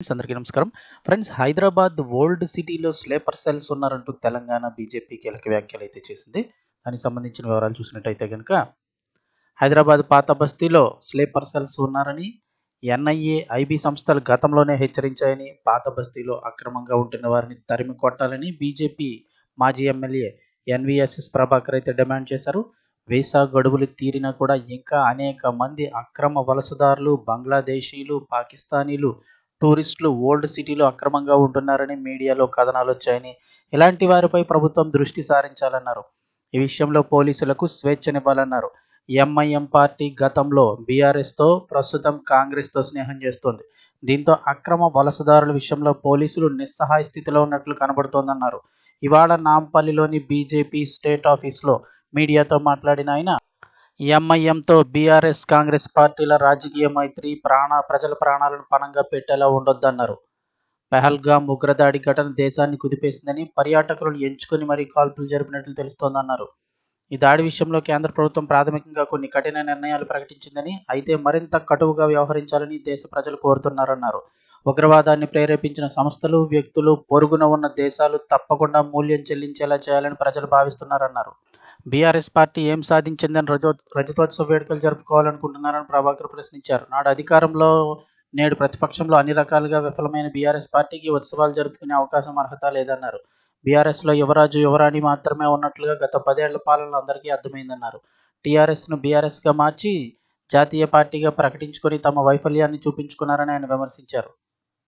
Friends అందరికీ నమస్కారం. Friends Hyderabad old సిటీలో స్లీపర్ సెల్స్ ఉన్నారంటూ తెలంగాణ బీజేపీ కీలక వ్యాఖ్యలు అయితే చేసింది. దానికి సంబంధించిన వివరాలు చూసినట్టయితే కనుక హైదరాబాద్ పాత బస్తీలో స్లీపర్ సెల్స్ ఉన్నారని ఎన్ఐఏ ఐబీ సంస్థలు గతంలోనే హెచ్చరించాయని పాత బస్తీలో అక్రమంగా ఉంటున్న వారిని తరిమి కొట్టాలని బీజేపీ మాజీ ఎమ్మెల్యే ఎన్విఎస్ఎస్ ప్రభాకర్ అయితే డిమాండ్ చేశారు. వీసా గడువులు తీరినా కూడా ఇంకా అనేక మంది అక్రమ వలసదారులు బంగ్లాదేశీలు పాకిస్తానీలు టూరిస్టులు ఓల్డ్ సిటీలో అక్రమంగా ఉంటున్నారని మీడియాలో కథనాలు వచ్చాయని ఇలాంటి వారిపై ప్రభుత్వం దృష్టి సారించాలన్నారు. ఈ విషయంలో పోలీసులకు స్వేచ్ఛనివ్వాలన్నారు. ఎంఐఎం పార్టీ గతంలో బీఆర్ఎస్తో ప్రస్తుతం కాంగ్రెస్తో స్నేహం చేస్తోంది. దీంతో అక్రమ వలసదారుల విషయంలో పోలీసులు నిస్సహాయ స్థితిలో ఉన్నట్లు కనబడుతోందన్నారు. ఇవాళ నాంపల్లిలోని బీజేపీ స్టేట్ ఆఫీస్లో మీడియాతో మాట్లాడిన ఆయన ఎంఐఎంతో బీఆర్ఎస్ కాంగ్రెస్ పార్టీల రాజకీయ మైత్రి ప్రాణ ప్రజల ప్రాణాలను పణంగా పెట్టేలా ఉండొద్దన్నారు. పెహల్గామ్ ఉగ్రదాడి ఘటన దేశాన్ని కుదిపేసిందని పర్యాటకులను ఎంచుకుని మరీ కాల్పులు జరిపినట్లు తెలుస్తోందన్నారు. ఈ దాడి విషయంలో కేంద్ర ప్రభుత్వం ప్రాథమికంగా కొన్ని కఠిన నిర్ణయాలు ప్రకటించిందని అయితే మరింత కటువుగా వ్యవహరించాలని దేశ ప్రజలు కోరుతున్నారన్నారు. ఉగ్రవాదాన్ని ప్రేరేపించిన సంస్థలు వ్యక్తులు పొరుగున ఉన్న దేశాలు తప్పకుండా మూల్యం చెల్లించేలా చేయాలని ప్రజలు భావిస్తున్నారన్నారు. బీఆర్ఎస్ పార్టీ ఏం సాధించిందని రజో రజతోత్సవ వేడుకలు జరుపుకోవాలనుకుంటున్నారని ప్రభాకర్ ప్రశ్నించారు. నాడు అధికారంలో నేడు ప్రతిపక్షంలో అన్ని రకాలుగా విఫలమైన బీఆర్ఎస్ పార్టీకి ఉత్సవాలు జరుపుకునే అవకాశం అర్హత లేదన్నారు. బీఆర్ఎస్లో యువరాజు యువరాణి మాత్రమే ఉన్నట్లుగా గత పదేళ్ళ పాలనలో అందరికీ అర్థమైందన్నారు. టీఆర్ఎస్ను బీఆర్ఎస్గా మార్చి జాతీయ పార్టీగా ప్రకటించుకొని తమ వైఫల్యాన్ని చూపించుకున్నారని ఆయన విమర్శించారు.